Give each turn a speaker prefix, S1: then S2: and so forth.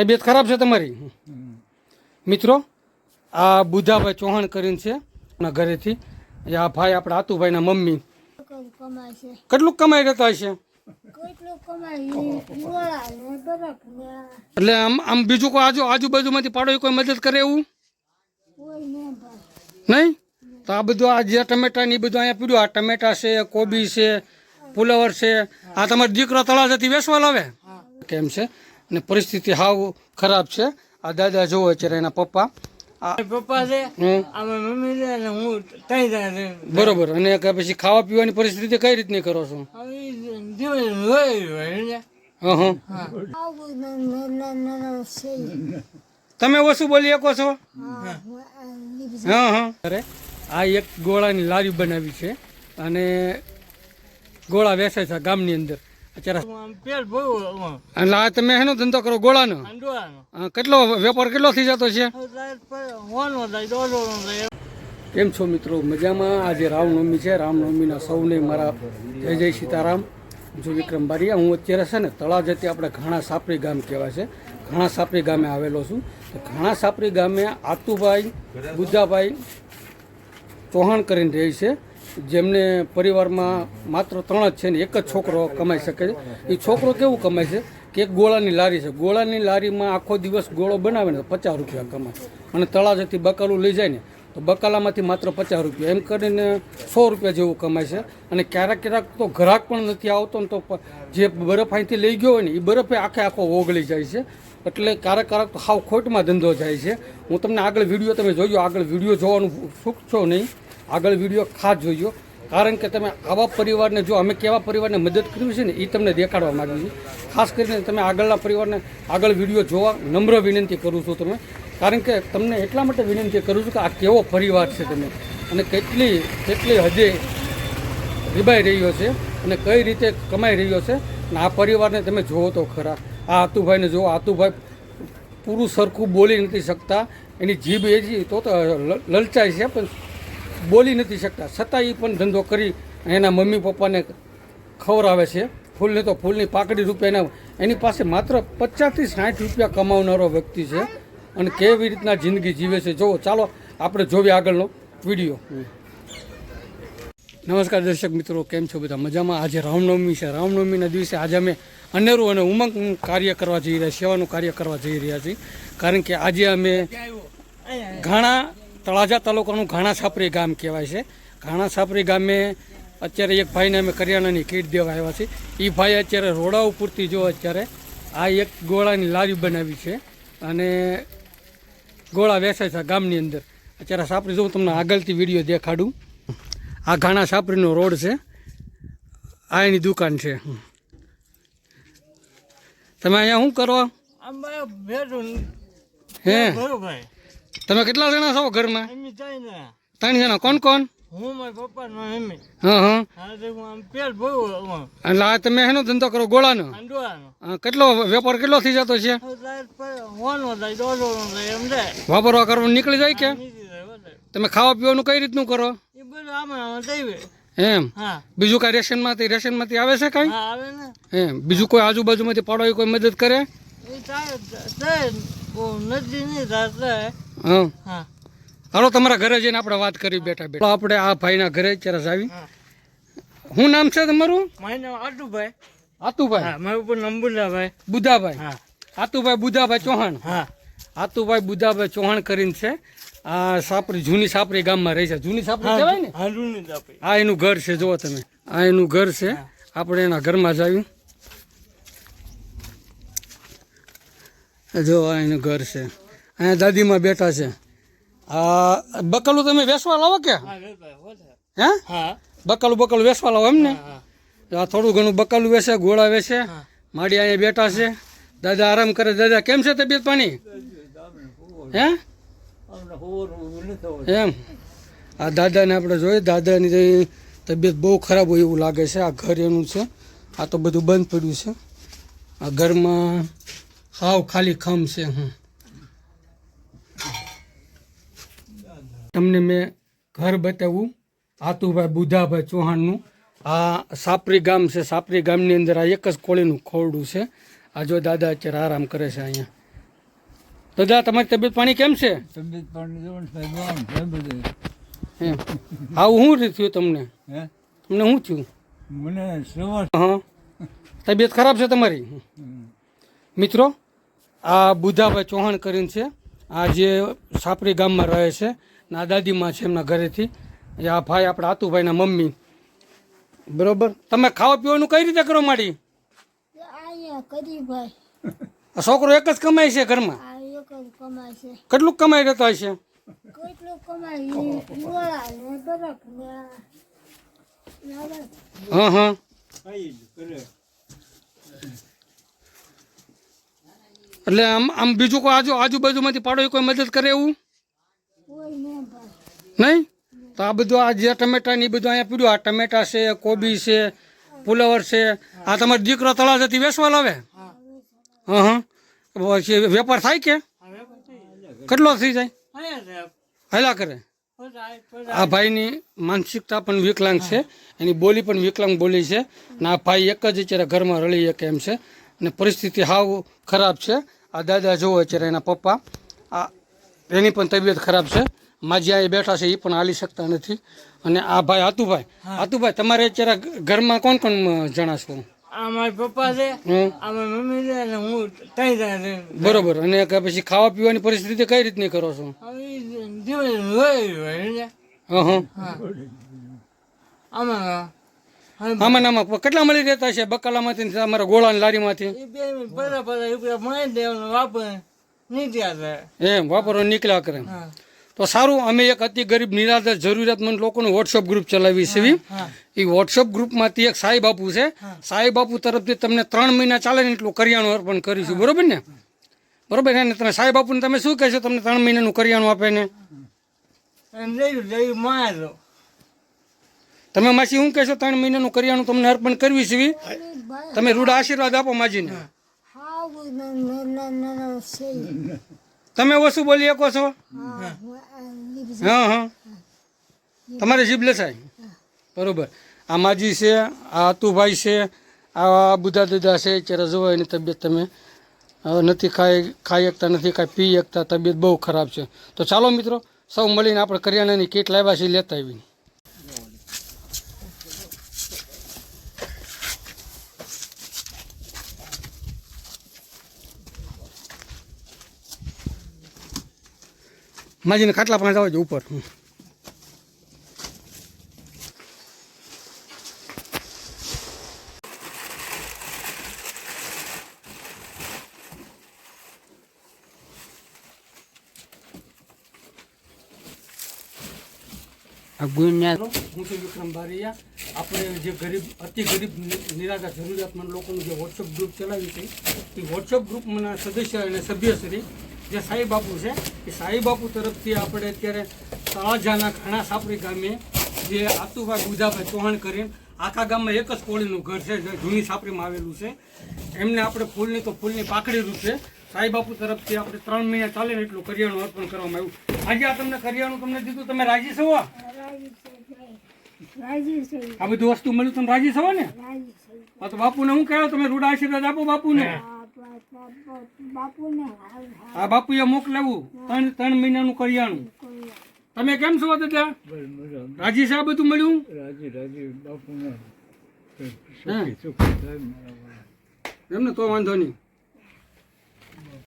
S1: તબિયત ખરાબ છે તમારી? મિત્રો આ બુધાભાઈ ચૌહાણ કરીને છે એના ઘરેથી. આ ભાઈ આપણા આતુભાઈના મમ્મી. કેટલું કમાઈ રહેતા હશે? એટલે આમ આમ બીજું કોઈ આજુ આજુબાજુમાંથી પાડો કોઈ મદદ કરે એવું? નહીં? તો આ બધું આ જે ટમેટા ને એ બધું અહીંયા પીડ્યું. આ ટમેટા છે કોબી છે ફુલાવર છે. આ તમારો દીકરો તળાજાથી વેસવા લાવે? કેમ છે? અને પરિસ્થિતિ હાવ ખરાબ છે. આ દાદા જોવો અત્યારે એના પપ્પા. આ
S2: પપ્પા છે મમ્મી છે અને હું ત્રણ
S1: બરોબર. અને કે પછી ખાવા પીવાની પરિસ્થિતિ કઈ રીતની કરો છો?
S2: ને
S1: તમે ઓછું બોલી શકો છો?
S3: હા.
S1: આ એક ગોળાની લારી બનાવી છે અને ગોળા વેચાય છે ગામની અંદર. અત્યારે તમે એનો ધંધો કરો ગોળાનો? કેટલો વેપાર કેટલો થઈ જતો છે? કેમ છો મિત્રો? મજામાં? આજે રામનવમી છે. રામનવમીના સૌને મારા જય જય સીતારામ. જો વિક્રમ બારીયા હું અત્યારે છે ને તળાજથી આપણે ઘાણા સાપરી ગામ કહેવાય છે. ઘાણા સાપરી ગામે આવેલો છું. તો ઘાણા સાપરી ગામે આતુભાઈ બુદ્ધાભાઈ ચૌહાણ કરીને રહે છે. જેમને પરિવારમાં માત્ર ત્રણ જ છે ને એક જ છોકરો કમાઈ શકે છે. એ છોકરો કેવું કમાય છે? કે એક ગોળાની લારી છે. ગોળાની લારીમાં આખો દિવસ ગોળો બનાવે ને પચાસ રૂપિયા કમાય. અને તળાજથી બકાલું લઈ જાય ને તો બકાલામાંથી માત્ર પચાસ રૂપિયા. એમ કરીને સો રૂપિયા જેવું કમાય છે. અને ક્યારેક ક્યારેક તો ગ્રાહક પણ નથી આવતો ને તો જે બરફ અહીંથી લઈ ગયો હોય ને એ બરફે આખે આખો ઓગળી જાય છે. એટલે ક્યારેક ક્યારેક તો હાવ ખોટમાં ધંધો જાય છે. હું તમને આગળ વીડિયો તમે જોયો આગળ વીડિયો જોવાનું ચૂકશો નહીં. આગળ વીડિયો ખાસ જોઈજો કારણ કે તમે આવા પરિવારને જો અમે કેવા પરિવારને મદદ કરવી છે ને એ તમને દેખાડવા માગીએ છીએ ખાસ કરીને તમે આગળના પરિવારને આગળ વીડિયો જોવા નમ્ર વિનંતી કરું છું તમે. કારણ કે તમને એટલા માટે વિનંતી કરું છું કે આ કેવો પરિવાર છે તમે. અને કેટલી કેટલી હદે રીબાઈ રહ્યો છે અને કઈ રીતે કમાઈ રહ્યો છે. અને આ પરિવારને તમે જુઓ તો ખરા. આ આતુભાઈને જુઓ આતુભાઈ પૂરું સરખું બોલી નથી શકતા. એની જીભ એ તો લલચાય છે, પણ બોલી નથી શકતા. છતાં એ પણ ધંધો કરી એના મમ્મી પપ્પાને ખવડાવે છે. ફૂલને તો ફૂલની પાકડી રૂપિયાના એની પાસે માત્ર પચાસથી સાઠ રૂપિયા કમાવનારો વ્યક્તિ છે અને કેવી રીતના જિંદગી જીવે છે. જુઓ ચાલો આપણે જોઈએ આગળનો વીડિયો. નમસ્કાર દર્શક મિત્રો કેમ છો બધા? મજામાં? આજે રામનવમી છે. રામનવમીના દિવસે આજે અમે અનેરું અને ઉમંગ કાર્ય કરવા જઈ રહ્યા સેવાનું કાર્ય કરવા જઈ રહ્યા છીએ. કારણ કે આજે અમે ઘાણા તળાજા તાલુકાનું ઘાણા છાપરી ગામ કહેવાય છે. ઘાણા છાપરી ગામે અત્યારે એક ભાઈને અમે કરિયાણાની કીટ દેવા આવ્યા છીએ. એ ભાઈ અત્યારે રોડા ઉપરથી જો અત્યારે આ એક ગોળાની લારી બનાવી છે અને ગોળા વેચાય છે ગામની અંદર. અત્યારે સાપરી જો હું તમને આગળથી વીડિયો દેખાડું. આ ઘાણા સાપરીનો રોડ છે. આ એની દુકાન છે. તમે અહીંયા શું કરો?
S2: ભાઈ
S1: હે?
S2: બરોબર
S1: તમે કેટલા જણા છો ઘરમાં? ત્રણ જણા. કોણ કોણ? એટલે આ તમે એનો ધંધો કરો ગોળાનો? કેટલો વેપાર કેટલો થઈ જતો છે? વાપરવા નીકળી જાય કે. તમે ખાવા પીવાનું કઈ રીતનું કરો? એમ? બીજું કઈ રેશનમાંથી રેશન રેશનમાંથી આવે છે કઈ? એમ. બીજું કોઈ આજુબાજુમાંથી પાડો કોઈ મદદ કરે?
S2: નથી
S1: હા.
S2: હા.
S1: હાલો તમારા ઘરે જઈને આપણે વાત કરી બેઠા બેઠા. આપણે આ ભાઈના ઘરે ચરસ આવી. શું નામ છે તમારું?
S2: મારું નામ આટુભાઈ
S1: આતુભાઈ.
S2: મારું ઉપર નંબુલાભાઈ
S1: બુધાભાઈ આતુભાઈ બુધાભાઈ ચૌહાણ.
S2: હા.
S1: આતુભાઈ બુધાભાઈ ચૌહાણ કરીને છે આ સાપરી જૂની સાપરી ગામમાં રહે છે. જૂની સાપરી કહેવાય ને?
S2: હા જૂની સાપરી.
S1: આ એનું ઘર છે જુઓ તમે. આ એનું ઘર છે. આપણે એના ઘરમાં જ આવ્યું. જો આ એનું ઘર છે. અહીંયા દાદીમાં બેઠા છે. આ બકલું તમે વેસવા લાવો કે?
S2: હા
S1: બકલું બકલું વેસવા લાવો એમ ને?
S2: હા
S1: આ થોડું ઘણું બકલું વેસે ગોળા વેસે. માડી અહીંયા બેઠા છે. દાદા આરામ કરે. દાદા કેમ છે તબિયત પાણી? હે? એમ. આ દાદાને આપણે જોઈએ દાદાની તબિયત બહુ ખરાબ હોય એવું લાગે છે. આ ઘર એનું છે. આ તો બધું બંધ પડ્યું છે. આ ઘરમાં હાવ ખાલી ખમ છે. હું તમને મેં ઘર બતાવ્યું આતુભાઈ બુધાભાઈ ચૌહાણનું. આ સાપરી ગામ છે. સાપરી ગામની અંદર આ એક જ કોળીનું ખોરડું છે. આ જો દાદા અત્યારે આરામ કરે છે અહીંયા. દાદા તમારી તબિયત પાણી કેમ છે?
S4: તબિયત પાણી
S1: આવું શું રીતે થયું તમને? તમને શું થયું?
S4: મને
S1: હા. તબિયત ખરાબ છે તમારી? મિત્રો આ બુધાભાઈ ચૌહાણ કરીને છે. આ જે સાપરી ગામમાં રહે છે ને દાદીમાં છે એમના ઘરેથી. આ ભાઈ આપણા આતુભાઈના મમ્મી. બરોબર? તમે ખાવા પીવાનું કઈ રીતે કરો માડી? છોકરો એક જ કમાય છે ઘરમાં? કેટલું કમાઈ રહેતો હશે હા હા. એટલે આમ આમ બીજું કોઈ આજુ આજુબાજુમાંથી પાડો કોઈ મદદ કરે એવું? નહીં? તો આ બધું આ જે ટમેટા ને એ બધું અહીંયા પીડ્યું. આ ટમેટા છે કોબી છે ફુલાવર છે. આ તમારો દીકરો તળાજાથી વેસવા લાવે? હા. હા પછી વેપાર થાય કે? કેટલો થઈ જાય? હેલા કરે. આ ભાઈની માનસિકતા પણ વિકલાંગ છે. એની બોલી પણ વિકલાંગ બોલી છે. ને આ ભાઈ એક જ અત્યારે ઘરમાં રળી શકે એમ છે. અને પરિસ્થિતિ હાવ ખરાબ છે. આ દાદા જોવો અત્યારે એના પપ્પા. આ એની પણ તબિયત ખરાબ છે. માજી એ બેઠા છે એ પણ હાલી શકતા નથી. અને આ ભાઈ હાતુભાઈ હાતુભાઈ તમારે અત્યારે ઘરમાં કોણ કોણ જણા છો
S2: આ મારા પપ્પા છે
S1: હમ.
S2: મમ્મી છે અને હું ત્રણ જણા છે.
S1: બરોબર. અને પછી ખાવા પીવાની પરિસ્થિતિ કઈ રીતની કરો છો?
S2: આમાં
S1: આમાં કેટલા મળી રહેતા છે બકાલામાંથી અમારા ગોળાની લારીમાંથી? એમ વાપરો નીકળ્યા કરે. તો સારું અમે એક અતિ ગરીબ નિરાધાર જરૂરિયાતમંદ લોકોનું વોટ્સઅપ ગ્રુપ ચલાવી છે એ વોટ્સઅપ ગ્રુપમાંથી એક સાઈ બાપુ છે સાઈ બાપુ તરફથી તમને ત્રણ મહિના ચાલે ને એટલું કરિયાણું અર્પણ કરીશું બરોબર ને બરોબર ને તમે સાઈ બાપુને તમે શું કહેશો તમને ત્રણ મહિનાનું કરિયાણું આપે ને તમે માસી શું કહેશો ત્રણ મહિનાનું કરિયાણું તમને અર્પણ કરવી છે તમે રૂડા આશીર્વાદ આપો માજીને તમે ઓછું બોલી શકો છો?
S3: હા.
S1: હા તમારે જીભ લસાય બરોબર. આ માજી છે આ અતુભાઈ છે આ બુધા દુધા છે અત્યારે જોવા એની તબિયત તમે. નથી ખાઈ ખાઈ શકતા નથી કાંઈ પી શકતા તબિયત બહુ ખરાબ છે. તો ચાલો મિત્રો સૌ મળીને આપણે કરિયાણાની કીટ લાવ્યા છીએ લેતા આવી માજીને ખાટલા પાસે છે ઉપર. વિક્રમ બારિયા. આપણે જે ગરીબ, અતિ ગરીબ નિરાધાર જરૂરિયાતમંદ લોકોનું જે વોટ્સઅપ ગ્રુપ ચલાવ્યું છે, એ વોટ્સઅપ ગ્રુપના સદસ્ય અને સભ્યશ્રી જે સાઈ બાપુ છે એ સાંઈબાપુ તરફથી આપણે અત્યારે તળાજાના ઘણા સાપરી ગામે જે આતુભાઈ ગુજાભાઈ ચૌહાણ કરીને આખા ગામમાં એક જ કોળીનું ઘર છે જે જૂની સાપરીમાં આવેલું છે. એમને આપણે ફૂલની તો ફૂલની પાકડી રૂપે સાઈબાપુ તરફથી આપણે ત્રણ મહિના ચાલે ને એટલું કરિયાણું અર્પણ કરવામાં આવ્યું. આજે આ તમને કરિયાણું તમને દીધું તમે રાજી છે? આ બધી વસ્તુ મળ્યું તમે રાજી છો ને? હા તો બાપુને હું કહેવાય તમે રૂડા આશીર્વાદ આપો બાપુને.
S3: આ
S1: બાપુએ મોકલાવું ત્રણ ત્રણ મહિનાનું કરિયાણું. તમે કેમ છો દાદા? રાજી સાહેબ બધું મળ્યું?
S4: રાજી રાજી વાળા.
S1: એમને તો વાંધો નહીં.